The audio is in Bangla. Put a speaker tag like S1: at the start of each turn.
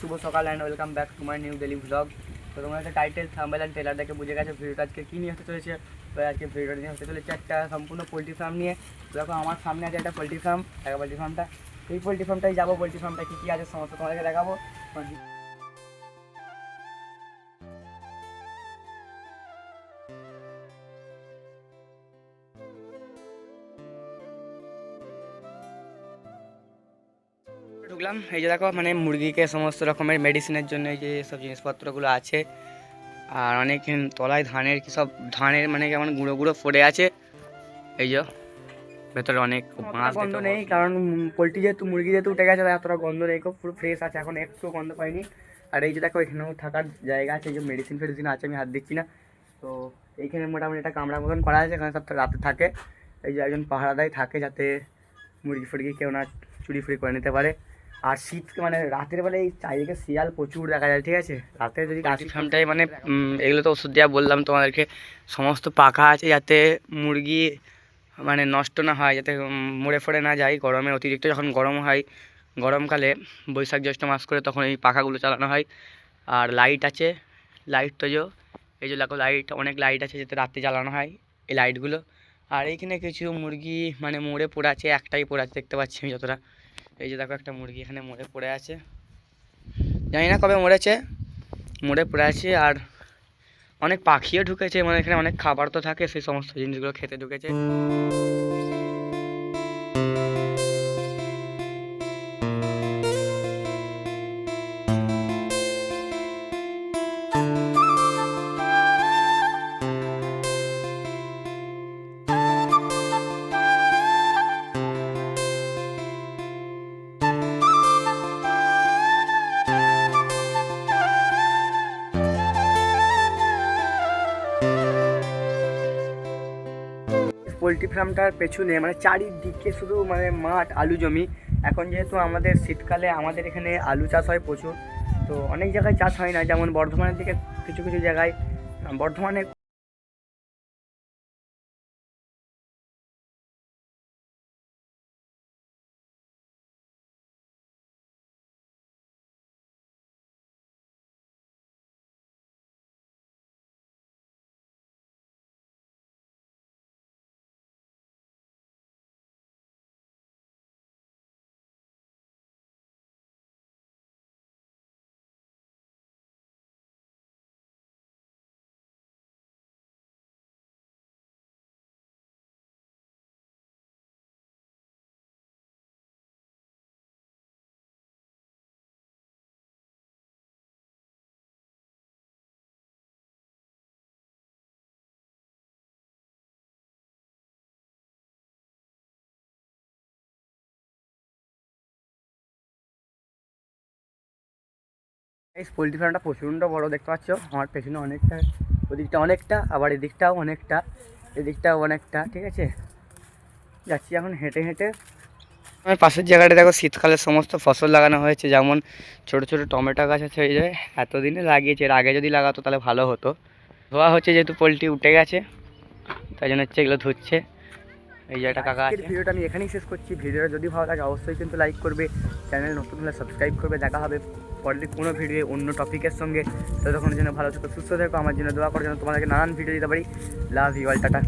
S1: শুভ সকাল and welcome back to my new daily blog তো তোমরা একটা টাইটেল থাম্বেল অ্যান্ড ট্রেলার দেখে বুঝে গেছে ভিডিওটা আজকে কী নিয়ে হতে চলেছে? আজকে ভিডিওটা নিয়ে হতে চলেছে একটা সম্পূর্ণ পোলট্রি ফার্ম নিয়ে। দেখো, আমার সামনে আছে একটা পোলট্রি ফার্ম দেখা পোলট্রি ফার্মটা এই পোলট্রি ফার্মটাই যাব। পোলট্রি ফার্মটা কী কী আছে, সমস্ত তোমাদেরকে দেখাবো। ঢুকলাম। এই যে দেখো মানে মুরগিকে সমস্ত রকমের মেডিসিনের জন্য এই যে সব জিনিসপত্রগুলো আছে। আর অনেক তলায় ধানের কি সব ধানের মানে কেমন গুঁড়ো গুঁড়ো পড়ে আছে। এই যে ভেতরে অনেক গন্ধ নেই কারণ পোলট্রি যেহেতু মুরগি যেহেতু উঠে গেছে তাই এতটা গন্ধ নেই। খুব পুরো ফ্রেশ আছে এখন একটু গন্ধ পাইনি। আর এই যে দেখো এখানেও থাকার জায়গা আছে এই যে মেডিসিন ফেডিসিন আছে আমি হাত দিচ্ছি না। তো এইখানে মোটামুটি একটা কামড়া মতন করা আছে এখানে সব রাতে থাকে। এই যে একজন পাহারাদাই থাকে যাতে মুরগি ফুরগি কেউ না চুরি ফুরি করে নিতে পারে। আর শীত মানে রাতের বেলায় এই চারিদিকে শিয়াল প্রচুর দেখা যায়, ঠিক আছে? রাতে যদি রাতের ফার্মটাই মানে এগুলো তো ওষুধ দেওয়া বললাম তোমাদেরকে, সমস্ত পাখা আছে যাতে মুরগি মানে নষ্ট না হয়, যাতে মরে ফরে না যায়। গরমে অতিরিক্ত যখন গরম হয়, গরমকালে বৈশাখ জ্যৈষ্ঠ মাস করে তখন এই পাখাগুলো চালানো হয়। আর লাইট আছে লাইট তো এই যে দেখো লাইট অনেক লাইট আছে যাতে রাত্রে জ্বালানো হয় এই লাইটগুলো আর এইখানে কিছু মুরগি মানে মরে পড়ে একটাই পড়ে আছে, দেখতে পাচ্ছি আমি যতটা। এই যে দেখো একটা মুরগি এখানে মরে পড়ে আছে। জানি না কবে মরেছে মরে পড়ে আছে আর অনেক পাখিও ঢুকেছে মানে এখানে অনেক খাবার তো থাকে, সেই সমস্ত জিনিসগুলো খেতে ঢুকেছে। পোলট্রি ফার্মটার পেছনে মানে চারিদিকে শুধু মানে মাঠ, আলু জমি। এখন যেহেতু আমাদের শীতকালে আমাদের এখানে আলু চাষ হয় প্রচুর, তো অনেক জায়গায় চাষ হয় না। যেমন বর্ধমানের দিকে কিছু কিছু জায়গায়, বর্ধমানে এই পোলট্রি ফার্মটা প্রচণ্ড বড়, দেখতে পাচ্ছ? আমার পেছনে অনেকটা, ওদিকটা অনেকটা, আবার এদিকটাও অনেকটা এদিকটাও অনেকটা, ঠিক আছে? যাচ্ছি এখন হেঁটে হেঁটে। আমার পাশের জায়গাটা দেখো শীতকালে সমস্ত ফসল লাগানো হয়েছে, যেমন ছোট ছোট টমেটো গাছ আছে, এই যে এতদিনে লাগিয়েছে, এর আগে যদি লাগাতো তাহলে ভালো হতো। ধোয়া হচ্ছে যেহেতু পোলট্রি উঠে গেছে, তাই জন্য হচ্ছে এগুলো ধুচ্ছে। এই যে একটা কাকা আছে। ভিডিওটা আমি এখানেই শেষ করছি। ভিডিওটা যদি ভালো লাগে অবশ্যই কিন্তু লাইক করবে। চ্যানেল নতুন হলে সাবস্ক্রাইব করবে। দেখা হবে পরের কোনো ভিডিও অন্য টপিকের সঙ্গে। ততক্ষণের জন্য ভালো থেকো সুস্থ থাকো। আমার জন্য দোয়া করার জন্য তোমাদেরকে নানান ভিডিও দিতে পারি। Love you all tata.